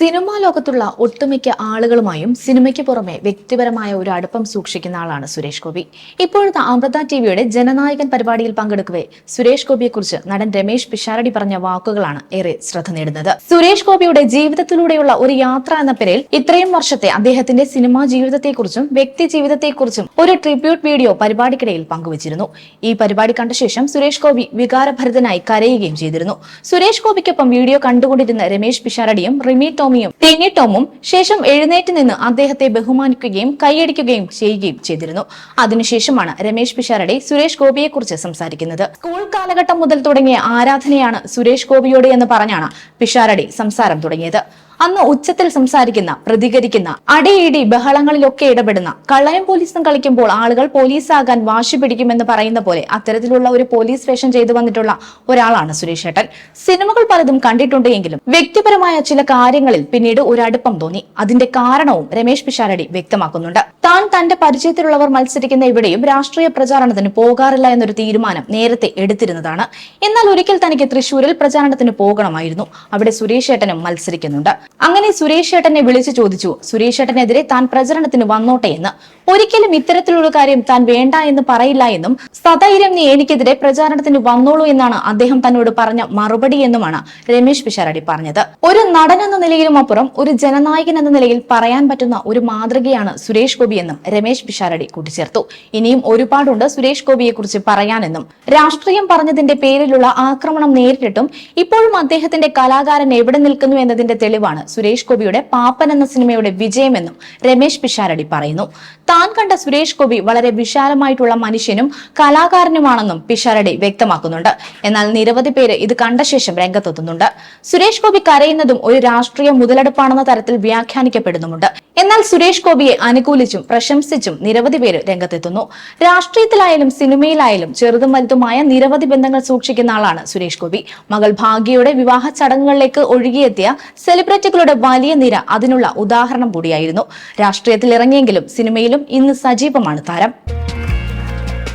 Cinema ലോകത്തുള്ള ഒട്ടുമിക്ക ആളുകളുമായും സിനിമയ്ക്ക് പുറമെ വ്യക്തിപരമായ ഒരു അടുപ്പം സൂക്ഷിക്കുന്ന ആളാണ് സുരേഷ് ഗോപി. ഇപ്പോഴത്തെ അമൃത ടിവിയുടെ ജനനായകൻ പരിപാടിയിൽ പങ്കെടുക്കവേ സുരേഷ് ഗോപിയെക്കുറിച്ച് നടൻ രമേശ് പിഷാരടി പറഞ്ഞ വാക്കുകളാണ് ഏറെ ശ്രദ്ധ നേടുന്നത്. സുരേഷ് ഗോപിയുടെ ജീവിതത്തിലൂടെയുള്ള ഒരു യാത്ര എന്ന പേരിൽ ഇത്രയും വർഷത്തെ അദ്ദേഹത്തിന്റെ സിനിമാ ജീവിതത്തെക്കുറിച്ചും വ്യക്തി ജീവിതത്തെക്കുറിച്ചും ഒരു ട്രിബ്യൂട്ട് വീഡിയോ പരിപാടിക്കിടയിൽ പങ്കുവച്ചിരുന്നു. ഈ പരിപാടി കണ്ട ശേഷം സുരേഷ് ഗോപി വികാരഭരിതനായി കരയുകയും ചെയ്തിരുന്നു. സുരേഷ് ഗോപിക്കൊപ്പം വീഡിയോ കണ്ടുകൊണ്ടിരുന്ന രമേശ് പിഷാരടിയും റിമി ടോമിയും ടെന്നി ടോമും ശേഷം എഴുന്നേറ്റ് നിന്ന് അദ്ദേഹത്തെ ബഹുമാനിക്കുകയും കൈയടിക്കുകയും ചെയ്യുകയും ചെയ്തിരുന്നു. അതിനുശേഷമാണ് രമേശ് പിഷാരടി സുരേഷ് ഗോപിയെക്കുറിച്ച് സംസാരിക്കുന്നത്. സ്കൂൾ കാലഘട്ടം മുതൽ തുടങ്ങിയ ആരാധനയാണ് സുരേഷ് ഗോപിയോട് എന്ന് പറഞ്ഞാണ് പിഷാരടി സംസാരം തുടങ്ങിയത്. അന്ന് ഉച്ചത്തിൽ സംസാരിക്കുന്ന പ്രതികരിക്കുന്ന അടിയിടി ബഹളങ്ങളിലൊക്കെ ഇടപെടുന്ന കള്ളനും പോലീസും കളിക്കുമ്പോൾ ആളുകൾ പോലീസാകാൻ വാശി പിടിക്കുമെന്ന് പറയുന്ന പോലെ അത്തരത്തിലുള്ള ഒരു പോലീസ് വേഷം ചെയ്തു വന്നിട്ടുള്ള ഒരാളാണ് സുരേഷ് ഏട്ടൻ. സിനിമകൾ പലതും കണ്ടിട്ടുണ്ടെങ്കിലും വ്യക്തിപരമായ ചില കാര്യങ്ങളിൽ പിന്നീട് ഒരു അടുപ്പം തോന്നി. അതിന്റെ കാരണവും രമേശ് പിഷാരടി വ്യക്തമാക്കുന്നുണ്ട്. താൻ തന്റെ പരിചയത്തിലുള്ളവർ മത്സരിക്കുന്ന ഇവിടെയും രാഷ്ട്രീയ പ്രചാരണത്തിന് പോകാറില്ല എന്നൊരു തീരുമാനം നേരത്തെ എടുത്തിരുന്നതാണ്. എന്നാൽ ഒരിക്കൽ തനിക്ക് തൃശൂരിൽ പ്രചാരണത്തിന് പോകണമായിരുന്നു. അവിടെ സുരേഷ് ഏട്ടനും മത്സരിക്കുന്നുണ്ട്. അങ്ങനെ സുരേഷ് ഏട്ടനെ വിളിച്ചു ചോദിച്ചു. സുരേഷ് ഏട്ടനെതിരെ താൻ പ്രചരണത്തിന് വന്നോട്ടെ എന്ന്. ഒരിക്കലും ഇത്തരത്തിലുള്ള കാര്യം താൻ വേണ്ട എന്ന് പറയില്ല എന്നും സധൈര്യം നീ എനിക്കെതിരെ പ്രചാരണത്തിന് വന്നോളൂ എന്നാണ് അദ്ദേഹം തന്നോട് പറഞ്ഞ മറുപടി എന്നുമാണ് രമേശ് പിഷാരടി പറഞ്ഞത്. ഒരു നടൻ എന്ന നിലയിലും അപ്പുറം ഒരു ജനനായകൻ എന്ന നിലയിൽ പറയാൻ പറ്റുന്ന ഒരു മാതൃകയാണ് സുരേഷ് ഗോപി എന്നും രമേശ് പിഷാരടി കൂട്ടിച്ചേർത്തു. ഇനിയും ഒരുപാടുണ്ട് സുരേഷ് ഗോപിയെ കുറിച്ച് പറയാനെന്നും രാഷ്ട്രീയം പറഞ്ഞതിന്റെ പേരിലുള്ള ആക്രമണം നേരിട്ടിട്ടും ഇപ്പോഴും അദ്ദേഹത്തിന്റെ കലാകാരൻ എവിടെ നിൽക്കുന്നു എന്നതിന്റെ തെളിവാണ് സുരേഷ് ഗോപിയുടെ പാപ്പൻ എന്ന സിനിമയുടെ വിജയമെന്നും രമേശ് പിഷാരടി പറയുന്നു. താൻ കണ്ട സുരേഷ് ഗോപി വളരെ വിശാലമായിട്ടുള്ള മനുഷ്യനും കലാകാരനുമാണെന്നും പിഷാരടി വ്യക്തമാക്കുന്നുണ്ട്. എന്നാൽ നിരവധി പേര് ഇത് കണ്ട ശേഷം രംഗത്തെത്തുന്നുണ്ട്. സുരേഷ് ഗോപി കരയുന്നതും ഒരു രാഷ്ട്രീയ മുതലെടുപ്പാണെന്ന തരത്തിൽ വ്യാഖ്യാനിക്കപ്പെടുന്നുമുണ്ട്. എന്നാൽ സുരേഷ് ഗോപിയെ അനുകൂലിച്ചും പ്രശംസിച്ചും നിരവധി പേര് രംഗത്തെത്തുന്നു. രാഷ്ട്രീയത്തിലായാലും സിനിമയിലായാലും ചെറുതും വലുതുമായ നിരവധി ബന്ധങ്ങൾ സൂക്ഷിക്കുന്ന ആളാണ് സുരേഷ് ഗോപി. മകൾ ഭാഗ്യയുടെ വിവാഹ ചടങ്ങുകളിലേക്ക് ഒഴുകിയെത്തിയ സെലിബ്രിറ്റികളുടെ വലിയ നിര അതിനുള്ള ഉദാഹരണം കൂടിയായിരുന്നു. രാഷ്ട്രീയത്തിൽ ഇറങ്ങിയെങ്കിലും സിനിമയിലും ഇന്ന് സജീവമാണ് താരം.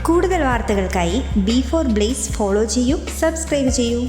കൂടുതൽ വാർത്തകൾക്കായി ബി ഫോർ ബ്ലേസ് ഫോളോ ചെയ്യൂ സബ്സ്ക്രൈബ് ചെയ്യൂ.